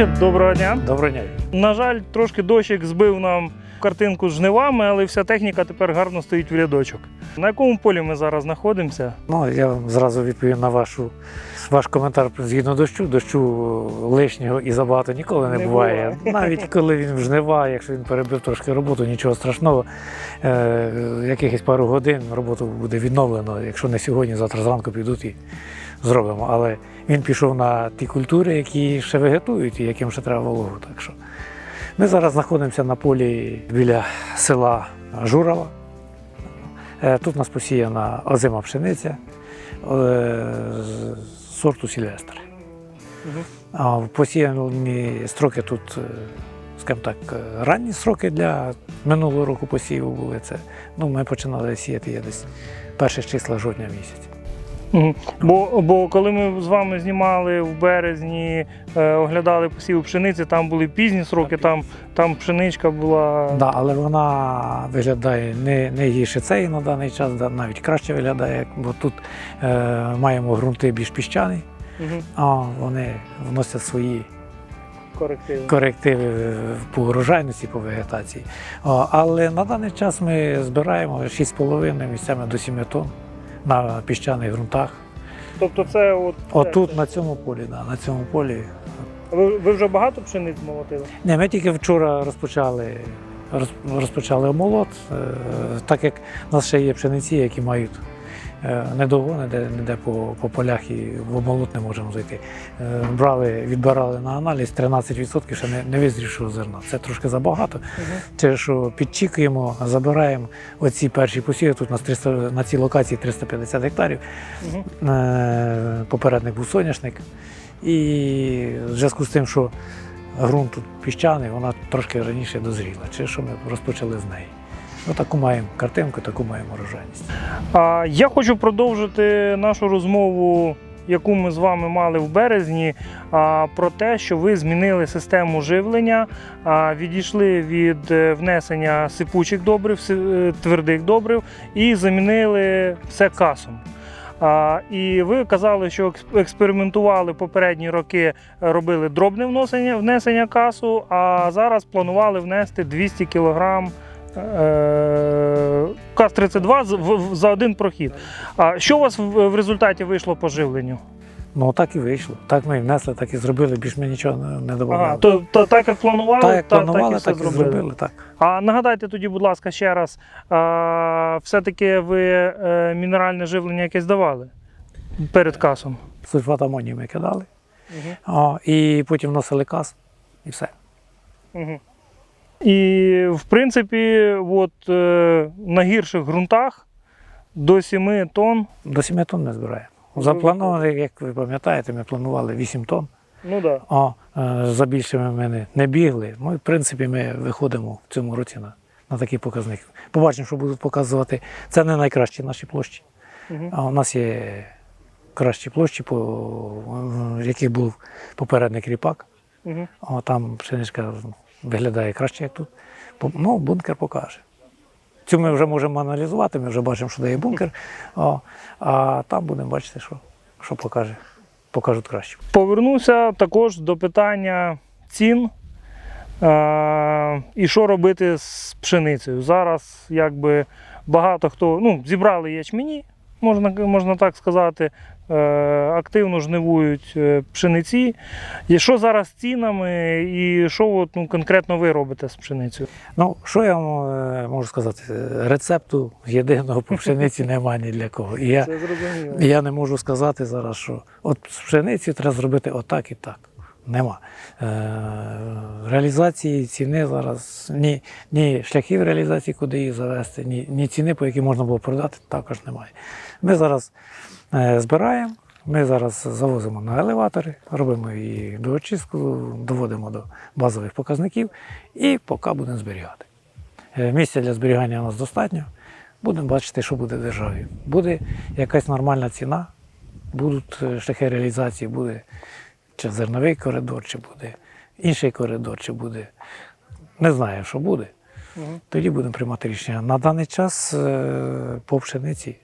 Петровичу, доброго дня. Доброго дня. На жаль, трошки дощик збив нам картинку з жнивами, але вся техніка тепер гарно стоїть в рядочок. На якому полі ми зараз знаходимося? Ну, я вам зразу відповім на вашу, ваш коментар згідно дощу. Дощу лишнього і забагато ніколи не, Не буває. буває. Навіть коли він в жнива, якщо він перебив трошки роботу, нічого страшного. Е, якихось пару годин роботу буде відновлено. Якщо не сьогодні, завтра зранку підуть і зробимо. Але він пішов на ті культури, які ще вегетують і яким ще треба вологу. Так що ми зараз знаходимося на полі біля села Журова. Е, Тут у нас посіяна озима пшениця е, сорту Сільвестр. А посіяні строки тут, е, скажімо так, ранні строки для минулого року посіву були. Це, ну, ми починали сіяти я десь перших числа жовтня місяця. Бо, бо коли ми з вами знімали в березні, е, оглядали посів пшениці, там були пізні сроки, там, там пшеничка була. Да, але вона виглядає не, не гірше цієї на даний час, навіть краще виглядає, бо тут е, маємо ґрунти більш піщані, Мгм. а вони вносять свої Корективи. корективи по урожайності, по вегетації. Але на даний час ми збираємо 6,5 місцями до 7 тонн на піщаних ґрунтах. Тобто це от. Отут на цьому полі, да, на цьому полі. Ви, ви вже багато пшениць молотили? Ні, ми тільки вчора розпочали, роз- розпочали омолот, е, так як в нас ще є пшениці, які мають е, недовго, ніде, ніде по, по полях і в омолот не можемо зайти. Е, Брали, відбирали на аналіз 13% ще не, не визрівшого зерна. Це трошки забагато. Через що підчікуємо, забираємо оці перші посіви. Тут у нас 300, на цій локації 350 гектарів. Угу. Попередник був соняшник. І в зв'язку з тим, що ґрунт тут піщаний, вона трошки раніше дозріла. Чи що ми розпочали з неї. Ну, таку маємо картинку, таку маємо урожайність. А я хочу продовжити нашу розмову, яку ми з вами мали в березні, а, про те, що ви змінили систему живлення, відійшли від е, внесення сипучих добрив, е, твердих добрив і замінили все касом. І ви казали, що екс- експериментували попередні роки, робили дробне внесення, внесення касу, а зараз планували внести 200 кг КАС-32 з- в- в- за один прохід. А що у вас в, результаті вийшло по живленню? Ну так і вийшло. Так ми і внесли, так і зробили, більш ми нічого не, додавали. Ага, то, то так як планували, так як та- планували, так і так, і зробили. зробили. Так. А нагадайте тоді, будь ласка, ще раз, все-таки ви е, мінеральне живлення якесь давали перед касом? Сульфат амонію ми кидали, Угу. а, і потім вносили кас, і все. Угу. І в принципі, от, е, на гірших ґрунтах до 7 тонн. До 7 тонн не збираємо. Заплановано, як ви пам'ятаєте, ми планували 8 тонн. Ну так. А е, за більшими ми не, не бігли. Ми, в принципі, ми виходимо в цьому році на, на такий показник. Побачимо, що будуть показувати. Це не найкращі наші площі. Угу. А у нас є кращі площі, по в яких був попередник ріпак. Угу. А там пшеничка виглядає краще, як тут. Ну, бункер покаже. Цю ми вже можемо аналізувати, ми вже бачимо, що дає бункер, а, а там будемо бачити, що, що покаже. покажуть краще. Повернуся також до питання цін. Е, і що робити з пшеницею? Зараз якби багато хто ну, зібрали ячмені, можна, можна так сказати, активно жнивують е, пшениці. І що зараз з цінами, і що от, ну, конкретно ви робите з пшеницею? Ну, що я вам е, можу сказати? Рецепту єдиного по пшениці немає ні для кого. І я, зрозуміло. я не можу сказати зараз, що от з пшениці треба зробити отак і так. Нема. Е, реалізації ціни зараз, ні, ні шляхів реалізації, куди її завести, ні, ні ціни, по якій можна було продати, також немає. Ми зараз е, збираємо, ми зараз завозимо на елеватори, робимо її до очистку, доводимо до базових показників і поки будемо зберігати. Е, Місця для зберігання у нас достатньо. Будемо бачити, що буде в державі. Буде якась нормальна ціна, будуть е, шляхи реалізації, буде чи зерновий коридор, чи буде інший коридор, чи буде. Не знаю, що буде. Тоді будемо приймати рішення. На даний час е, по пшениці.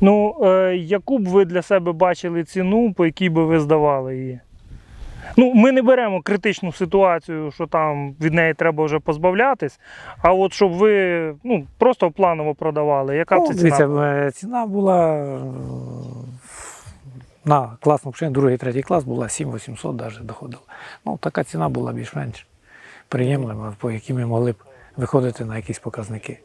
Ну, е, яку б ви для себе бачили ціну, по якій би ви здавали її? Ну, ми не беремо критичну ситуацію, що там від неї треба вже позбавлятись. А от щоб ви ну, просто планово продавали, яка б Ну, це ціна? дивіться, була? е, ціна була е, на класну пшеницю, другий, третій клас була 7800 навіть доходила. Ну, така ціна була більш-менш приємлива, по якій ми могли б виходити на якісь показники.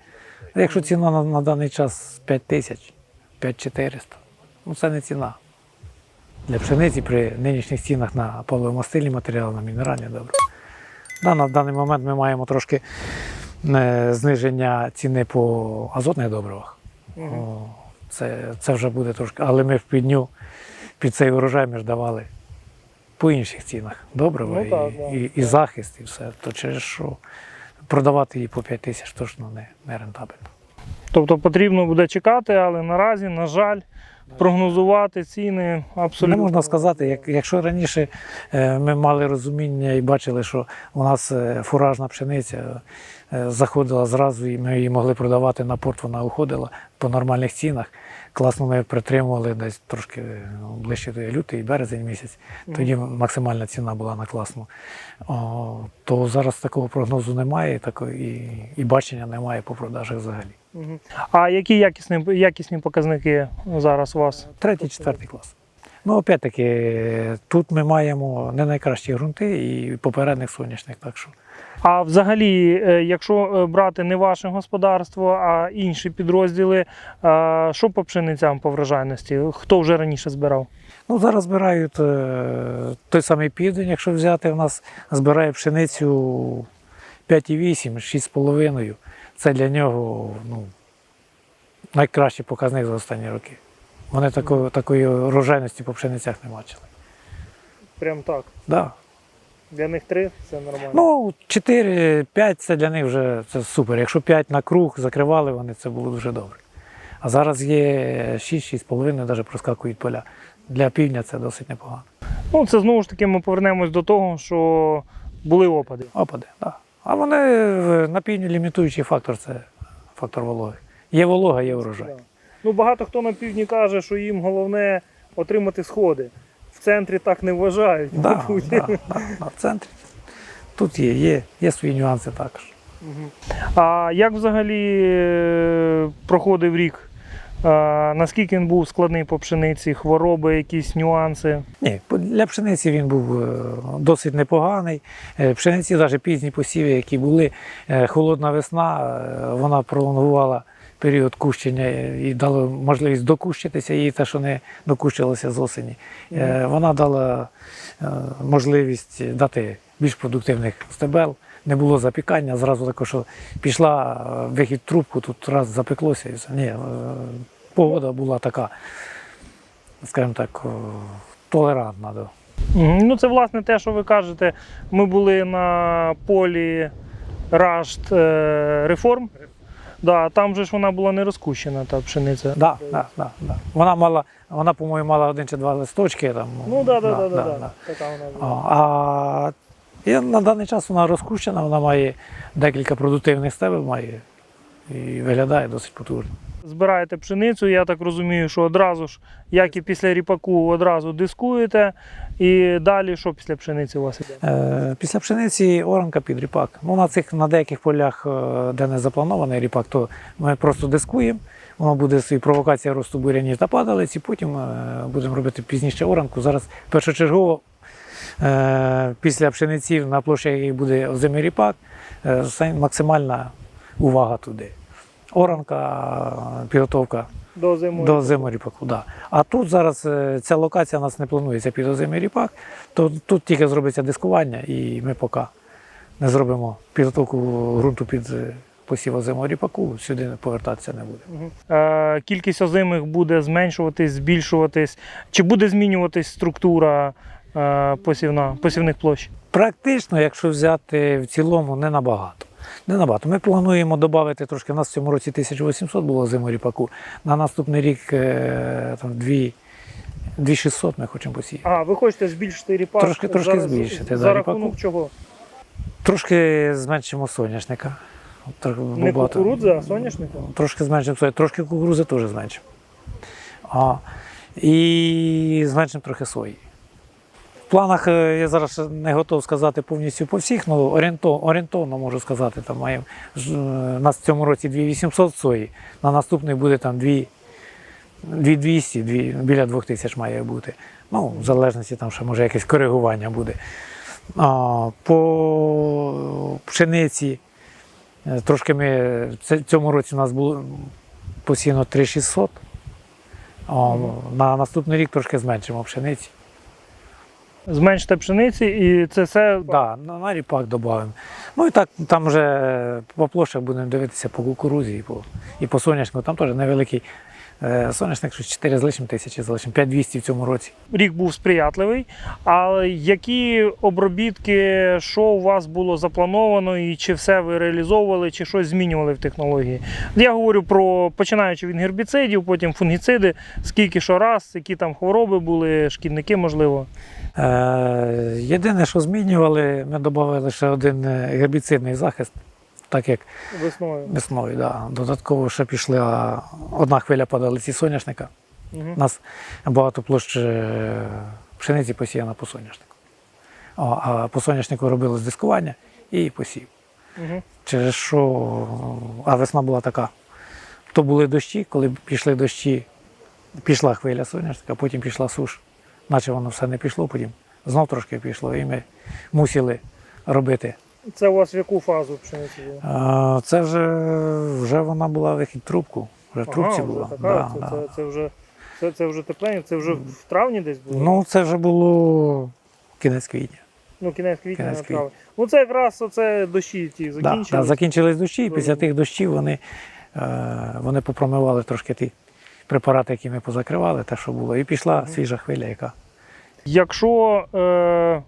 Якщо ціна на, на даний час 5 тисяч, 5400, ну це не ціна. Для пшениці при нинішніх цінах на паливомастильні матеріали, на мінеральні добре. Да, на даний момент ми маємо трошки е, зниження ціни по азотних добривах. О, це, це вже буде трошки. Але ми в підню під цей урожай ми ж давали по інших цінах добрива Ну, і, так, да. і, і захист, і все. То через що продавати її по 5 тисяч точно не, не рентабельно. Тобто потрібно буде чекати, але наразі, на жаль, прогнозувати ціни абсолютно Не можна сказати, як, якщо раніше е, ми мали розуміння і бачили, що у нас е, фуражна пшениця е, заходила зразу, і ми її могли продавати на порт, вона уходила по нормальних цінах. Класно ми притримували десь трошки ну, ближче до лютий, березень місяць. Тоді максимальна ціна була на класну. О, то зараз такого прогнозу немає, і, такої, і, і бачення немає по продажах взагалі. А які якісні, якісні показники зараз у вас? Третій, четвертий клас. Ну, опять-таки, тут ми маємо не найкращі ґрунти і попередник сонячних. Так що А взагалі, е, якщо е, брати не ваше господарство, а інші підрозділи, е, що по пшеницям по врожайності? Хто вже раніше збирав? ну, зараз збирають той самий південь, якщо взяти, у нас збирає пшеницю 5,8, 6,5. Це для нього ну, найкращий показник за останні роки. Вони такої, такої урожайності по пшеницях не бачили. Прям так. Да. Для них три це нормально. Ну, 4-5 це для них вже це супер. Якщо 5 на круг закривали вони, це було дуже добре. А зараз є 6-6,5, навіть проскакують поля. Для півдня це досить непогано. Ну, це знову ж таки ми повернемось до того, що були опади. Опади, так. Да. А вони е, на півдні лімітуючий фактор це фактор вологи. Є волога, є урожай. Да. Ну, багато хто на півдні каже, що їм головне отримати сходи. В центрі так не вважають. Да, да, да, да, в центрі. Тут є, є, є свої нюанси також. А як взагалі е, проходив рік? А, наскільки він був складний по пшениці, хвороби, якісь нюанси? Ні, для пшениці він був е, досить непоганий. Е, Пшениці, навіть пізні посіви, які були, холодна весна, вона пролонгувала період кущення і дала можливість докущитися, їй те, що не докущилося з осені. Е, Вона дала е, можливість дати більш продуктивних стебел. Не було запікання, зразу тако, що пішла е, вихід трубку, тут раз запеклося і все. Ні, погода була така, скажімо так, толерантна. Ну, це власне те, що ви кажете. Ми були на полі Рашт реформ. Да, там же ж вона була не розкущена, та пшениця. Да, да, да, да. Вона мала, вона, по-моєму, мала один чи два листочки. Там, Ну да, да, да, да, да. Така вона була. а і на даний час вона розкущена, вона має декілька продуктивних стебел має і виглядає досить потужно. Збираєте пшеницю, я так розумію, що одразу ж, як і після ріпаку, одразу дискуєте. І далі що після пшениці у вас іде? Е, після пшениці оранка під ріпак. Ну, на, цих, на деяких полях, е, де не запланований ріпак, то ми просто дискуємо. Воно буде свій провокація росту бурянів та падалиць, і потім е, будемо робити пізніше оранку. Зараз першочергово після пшениці на площі буде озимий ріпак, максимальна увага туди. Оранка, підготовка До зимової? до озимого ріпаку, да. А тут зараз е, ця локація у нас не планується під озимий ріпак, то тут тільки зробиться дискування, і ми поки не зробимо підготовку ґрунту під е, посів озимого ріпаку, сюди повертатися не буде. Е, кількість озимих буде зменшуватись, збільшуватись. Чи буде змінюватись структура е, посівна, посівних площ? Практично, якщо взяти в цілому, не набагато. Не набагато. Ми плануємо додати трошки. У нас в цьому році 1800 було озимого ріпаку. На наступний рік е, там 2 2600 ми хочемо посіяти. А, ви хочете збільшити ріпак? Трошки- трошки за, збільшити, За да, рахунок ріпаку. чого? Трошки зменшимо соняшника. Трохи Не багато. кукурудза, а соняшника? Трошки зменшимо сої, трошки кукурузи теж зменшимо. А, і зменшимо трохи сої. В планах е, я зараз не готов сказати повністю по всіх, ну орієнтовно, орієнтовно можу сказати. Там маємо е, у нас в цьому році 2800 сої, на наступний буде там 2 2200, дві- біля 2000 має бути. Ну, в залежності там ще може якесь коригування буде. А, по пшениці е, трошки ми в цьому році у нас було посіяно 3600. А, на наступний рік трошки зменшимо пшениці. Зменшите пшениці, і це все Да, на, ріпак додаємо. Ну і так там вже по площах будемо дивитися по кукурузі і по, і по соняшнику. Там теж невеликий соняшник, щось 4 з лишнім тисячі з лишнім, 5200 в цьому році. рік був сприятливий. А які обробітки, що у вас було заплановано, і чи все ви реалізовували, чи щось змінювали в технології? Я говорю про починаючи від гербіцидів, потім фунгіциди, скільки що раз, які там хвороби були, шкідники, можливо. Е, єдине, що змінювали, ми додали ще один е, гербіцидний захист, так як Весною. весною. Да. Додатково ще пішла одна хвиля падалиці соняшника. Угу. У нас багато площ е, пшениці посіяна по соняшнику. О, а по соняшнику робили дискування і посів. Угу. Через що, а весна була така. То були дощі, коли пішли дощі, пішла хвиля соняшника, потім пішла суш. Наче воно все не пішло, потім знов трошки пішло, і ми мусили робити. Це у вас в яку фазу пшениці було? А, Це вже, вже вона була вихід трубку. Вже в трубці Ага, була. Вже така, Да, це, да. Це, це, вже, це, це вже теплення, це вже в травні десь було? Ну, це вже було кінець квітня. Ну, кінець квітня Кінець на. Ну це якраз оце дощі ті Да, закінчились. да, закінчились дощі, і після тих дощів вони, е, вони попромивали трошки ті препарати, які ми позакривали, те, що було. І пішла свіжа хвиля, яка. Якщо е,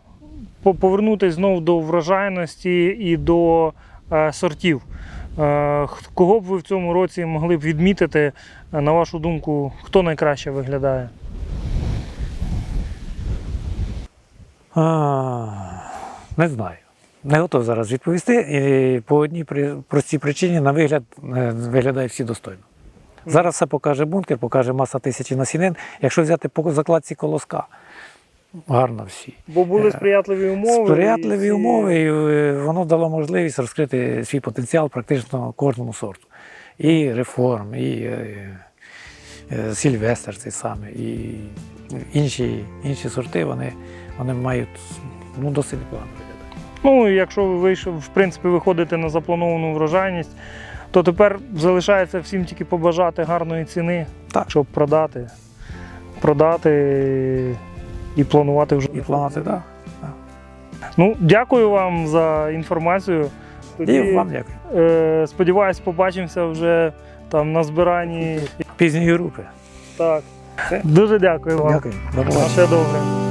повернутися знов до врожайності і до е, сортів, е, кого б ви в цьому році могли б відмітити, е, на вашу думку, хто найкраще виглядає? А, не знаю. Не готов зараз відповісти. І по одній простій причині, на вигляд, виглядають всі достойно. Зараз все покаже бункер, покаже маса тисячі насінин. Якщо взяти по закладці колоска, гарно всі. Бо були сприятливі умови. Сприятливі і умови, і е, воно дало можливість розкрити свій потенціал практично кожному сорту. І реформ, і е, е, Сільвестр цей самий, і інші, інші сорти вони, вони мають ну, досить непогано виглядати. Ну, якщо ви в принципі, виходите на заплановану врожайність, то тепер залишається всім тільки побажати гарної ціни, Так. щоб продати. Продати і планувати вже. І планувати, так. Ну, дякую вам за інформацію. І вам дякую. е, сподіваюсь, побачимося вже там на збиранні. Пізньої групи. Так. Все. Дуже дякую вам. Дякую. До побачення. все добре.